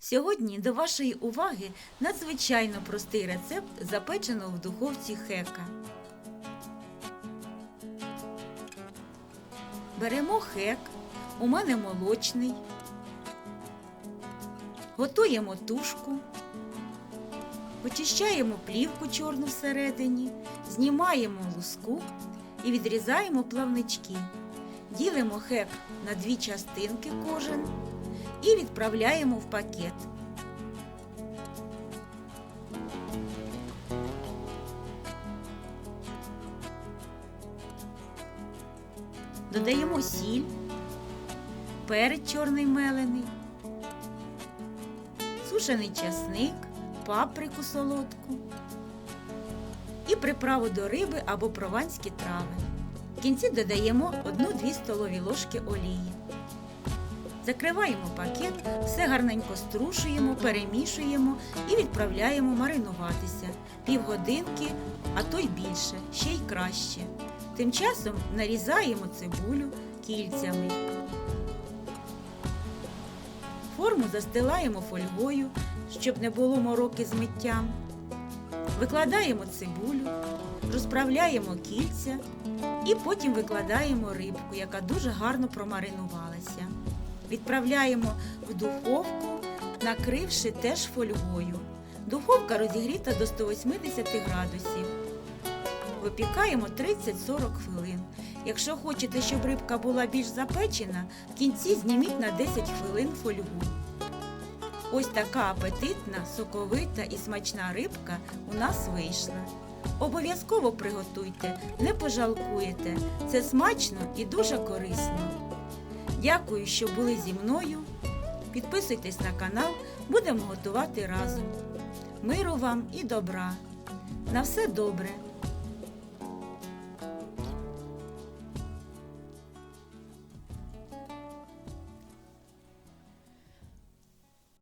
Сьогодні до вашої уваги надзвичайно простий рецепт запеченого в духовці хека. Беремо хек, у мене молочний, готуємо тушку, очищаємо плівку чорну всередині, знімаємо луску і відрізаємо плавнички. Ділимо хек на дві частинки кожен і відправляємо в пакет. Додаємо сіль, перець чорний мелений, сушений часник, паприку солодку і приправу до риби або прованські трави. В кінці додаємо 1-2 столові ложки олії. Закриваємо пакет, все гарненько струшуємо, перемішуємо і відправляємо маринуватися півгодинки, а то й більше, ще й краще. Тим часом нарізаємо цибулю кільцями. Форму застилаємо фольгою, щоб не було мороки з миттям. Викладаємо цибулю, розправляємо кільця і потім викладаємо рибку, яка дуже гарно промаринувалася. Відправляємо в духовку, накривши теж фольгою. Духовка розігріта до 180 градусів. Випікаємо 30-40 хвилин. Якщо хочете, щоб рибка була більш запечена, в кінці зніміть на 10 хвилин фольгу. Ось така апетитна, соковита і смачна рибка у нас вийшла. Обов'язково приготуйте, не пожалкуєте. Це смачно і дуже корисно. Дякую, що були зі мною. Підписуйтесь на канал, будемо готувати разом. Миру вам і добра. На все добре!